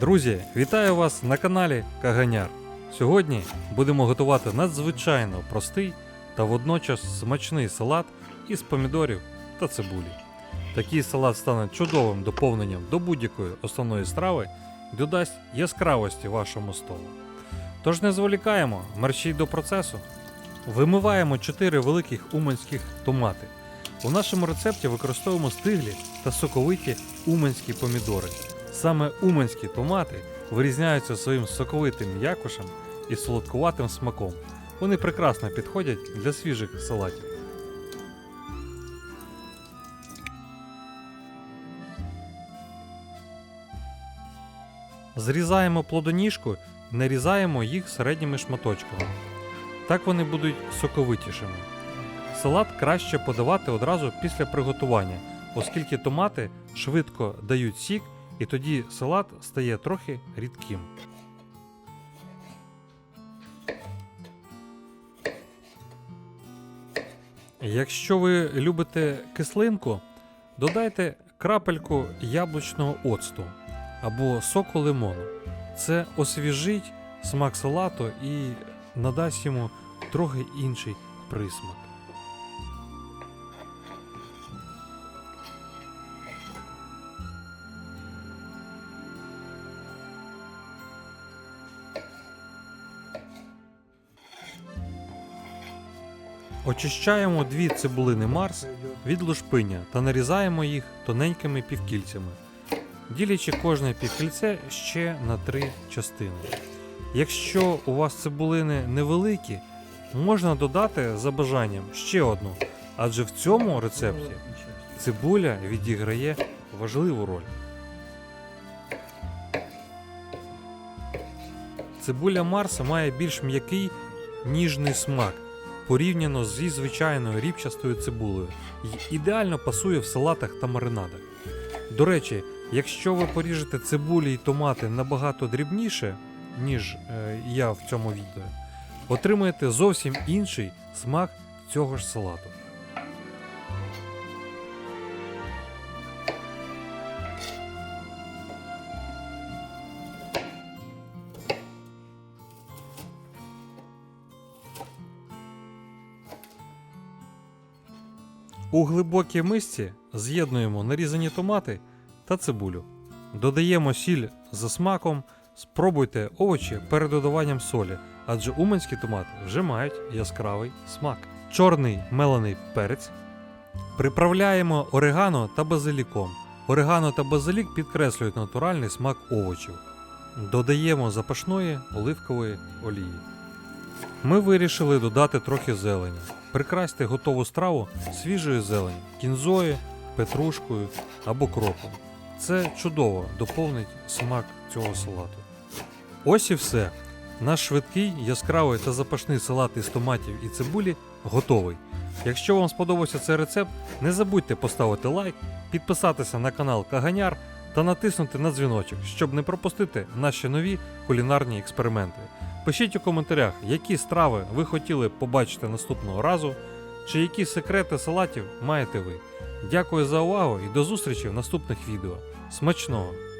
Друзі, вітаю вас на каналі Каганяр. Сьогодні будемо готувати надзвичайно простий та водночас смачний салат із помідорів та цибулі. Такий салат стане чудовим доповненням до будь-якої основної страви і додасть яскравості вашому столу. Тож не зволікаємо, мерщій до процесу. Вимиваємо 4 великих уманських томати. У нашому рецепті використовуємо стиглі та соковиті уманські помідори. Саме уманські томати вирізняються своїм соковитим м'якушем і солодкуватим смаком. Вони прекрасно підходять для свіжих салатів. Зрізаємо плодоніжку нарізаємо їх середніми шматочками. Так вони будуть соковитішими. Салат краще подавати одразу після приготування, оскільки томати швидко дають сік, і тоді салат стає трохи рідким. Якщо ви любите кислинку, додайте крапельку яблучного оцту або соку лимону. Це освіжить смак салату і надасть йому трохи інший присмак. Очищаємо дві цибулини Марс від лушпиня та нарізаємо їх тоненькими півкільцями, ділячи кожне півкільце ще на три частини. Якщо у вас цибулини невеликі, можна додати за бажанням ще одну, адже в цьому рецепті цибуля відіграє важливу роль. Цибуля Марса має більш м'який ніжний смак порівняно зі звичайною ріпчастою цибулею і ідеально пасує в салатах та маринадах. До речі, якщо ви поріжете цибулі і томати набагато дрібніше, ніж е, я в цьому відео, отримаєте зовсім інший смак цього ж салату. У глибокій мисці з'єднуємо нарізані томати та цибулю. Додаємо сіль за смаком, спробуйте овочі перед додаванням солі, адже уманські томати вже мають яскравий смак. Чорний мелений перець. Приправляємо орегано та базиліком. Орегано та базилік підкреслюють натуральний смак овочів. Додаємо запашної оливкової олії. Ми вирішили додати трохи зелені. Прикрасьте готову страву свіжою зелені, кінзою, петрушкою або кропом. Це чудово доповнить смак цього салату. Ось і все. Наш швидкий, яскравий та запашний салат із томатів і цибулі готовий. Якщо вам сподобався цей рецепт, не забудьте поставити лайк, підписатися на канал Каганяр та натиснути на дзвіночок, щоб не пропустити наші нові кулінарні експерименти. Пишіть у коментарях, які страви ви хотіли побачити наступного разу, чи які секрети салатів маєте ви. Дякую за увагу і до зустрічі в наступних відео. Смачного!